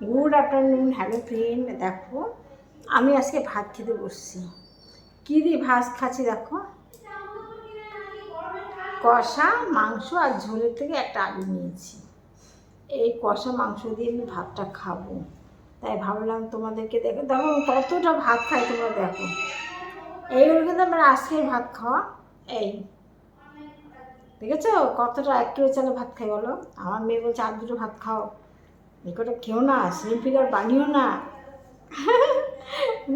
Good afternoon hello friend দেখো, আমি আজকে ভাত খেতে বসছি। কী দিয়ে ভাত খাচ্ছি দেখো? কষা মাংস আর ঝোলের থেকে একটা আলু নিয়েছি। এই কষা মাংস দিয়ে আমি ভাতটা খাব। তাই ভাবলাম তোমাদেরকে দেখো দেখো কতটা ভাত খাই তোমরা দেখো। এইগুলো কিন্তু আমার আজকের ভাত খাওয়া, এই। দেখেছ কতটা এক কিলো চালে ভাত খাই বলো? আমার মেয়ে বলছে আর দুটো ভাত খাও। এগুলো খেও না স্লিম ফিগার বানিও না।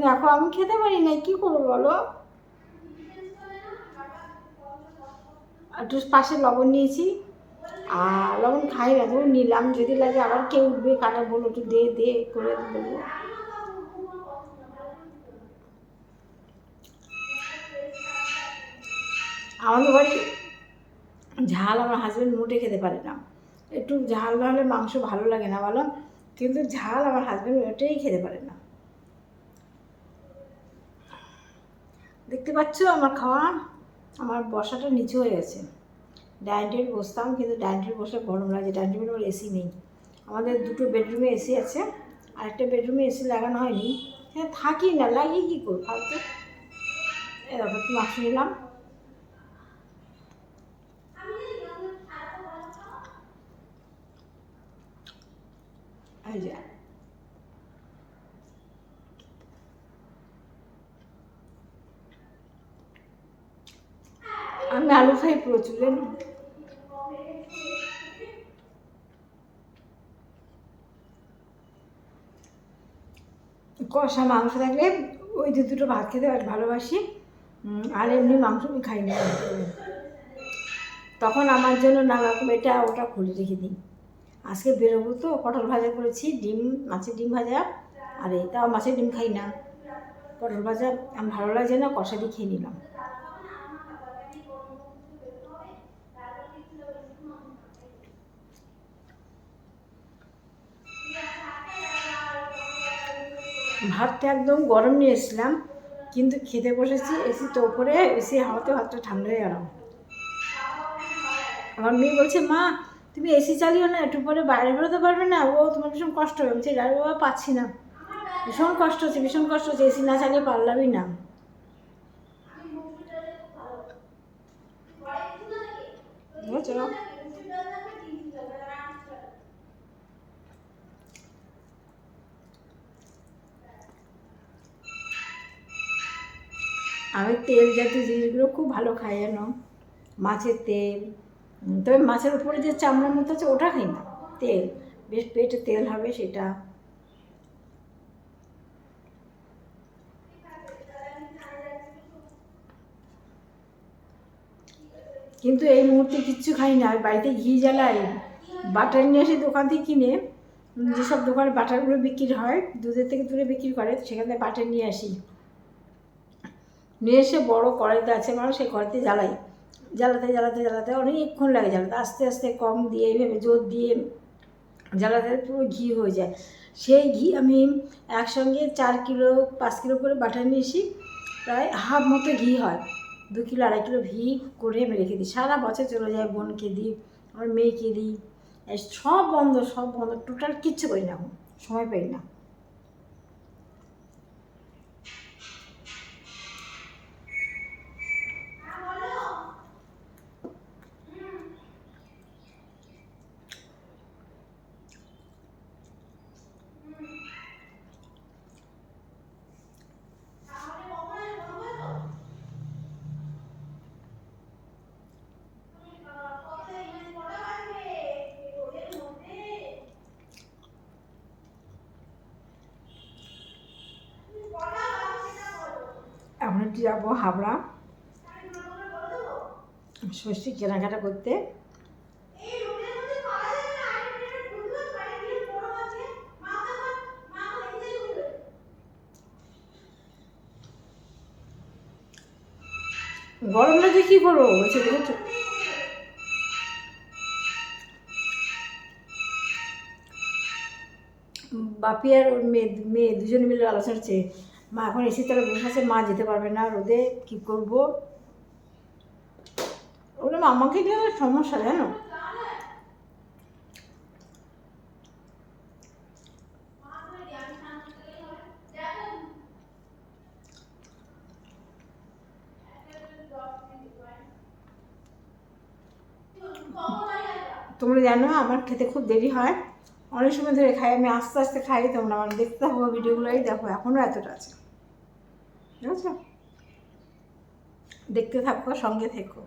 দেখো আমি খেতে পারি না কি করব বলো? একটু পাশে লবণ নিয়েছি। আর লবণ খাই না তবু নিলাম, যদি লাগে আবার কেউ উঠবে কাটা বলো, একটু দে দে করে দেবো। আমাদের বাড়ি ঝাল আমার হাজব্যান্ড মোটে খেতে পারে না। একটু ঝাল না হলে মাংস ভালো লাগে না বলো। কিন্তু ঝাল আমার হাজব্যান্ড ওটাই খেতে পারে না। দেখতে পাচ্ছ আমার খাওয়া? আমার বসাটা নিচু হয়ে গেছে। ডাইনিং টেবিল বসতাম, কিন্তু ডাইনিং টেবিল বসলে গরম লাগে, ডাইনিং টেবিল আমার এসি নেই। আমাদের দুটো বেডরুমে এসি আছে আর একটা বেডরুমে এসি লাগানো হয়নি। হ্যাঁ থাকি না, লাগিয়ে কী করব? ফালতু এরকম একটু মাংস নিলাম এই যে আমি আলু খাই প্রচুর কষা মাংস থাকলে ওই দু দুটো ভাত খেতে ভালোবাসি। আর এমনি মাংস আমি খাই না তখন আমার জন্য নানা রকম এটা ওটা খুলে রেখে দিই। আজকে বেরোবো তো, পটল ভাজা করেছি, ডিম, মাছের ডিম ভাজা, আর এই তাও মাছের ডিম খাই না। পটল ভাজা ভালো লাগছে না, কষা দিয়ে খেয়ে নিলাম। ভাতটা একদম গরম নিয়ে এসেছিলাম কিন্তু খেতে বসেছি, এসি তো ওপরে, এসি হাওয়াতে ভাতটা ঠান্ডা হয়ে গেলাম আমার মেয়ে বলছে, মা, তুমি এসি চালিও না, একটু পরে বাইরে বেরোতে পারবে না? ও তোমার ভীষণ কষ্ট হবে বলছি ডাক্তার বাবা, পাচ্ছি না। ভীষণ কষ্ট হচ্ছে, ভীষণ কষ্ট হচ্ছে, এসি না চালিয়ে পারলামই না। বুঝেছ আমি তেল জাতীয় জিনিসগুলো খুব ভালো খাই যেন মাছের তেল। তবে মাছের উপরে যে চামড়ার মতো আছে, ওটা খাই না। তেল। বেশ পেটে তেল হবে সেটা। কিন্তু এই মুহূর্তে কিচ্ছু খাই না। বাড়িতে ঘি জ্বালাই, বাটার নিয়ে আসি দোকান থেকে কিনে, যেসব দোকানে বাটারগুলো বিক্রি হয়, দুধের থেকে তুলে বিক্রি করে, সেখানে বাটার নিয়ে আসি। নিয়ে এসে বড়ো কড়াইতে আছে মানুষ সেই কড়াইতে জ্বালাই। জ্বালাতে জ্বালাতে জ্বালাতে অনেকক্ষণ লাগে জ্বালাতে। আস্তে আস্তে কম দিয়ে এইভাবে জোর দিয়ে জ্বালাতে পুরো ঘি হয়ে যায়। সেই ঘি আমি একসঙ্গে চার কিলো, পাঁচ কিলো করে বাটার নিয়ে প্রায় হাফ মতো ঘি হয়। দু কিলো, আড়াই কিলো ঘি করে আমি রেখে দিই। সারা বছর চলে যায় বোনকে দিই, আমার মেয়েকে দিই। সব বন্ধ সব বন্ধ। টোটাল কিচ্ছু করি না এখন। সময় পাই না। যাব হাবড়া। ষষ্ঠী কেনাকাটা করতে। গরম লাগে কী করব? বলছে দেখেছ বাপি আর ওর মেয়ে মেয়ে দুজনে মিলে আলোচনা হচ্ছে মা এখন এসে তাহলে বসে আছে, মা যেতে পারবে না রোদে, কি করব? ওগুলো আমাকে নিয়ে সমস্যা, জানো? তোমরা জানো আমার খেতে খুব দেরি হয়। অনেক সময় ধরে খাই, আমি আস্তে আস্তে খাই, তোমরা আমার দেখতে হবে ভিডিওগুলোই দেখো, এখনও এতটা আছে। ঠিক আছে দেখতে থাকো সঙ্গে থেকো।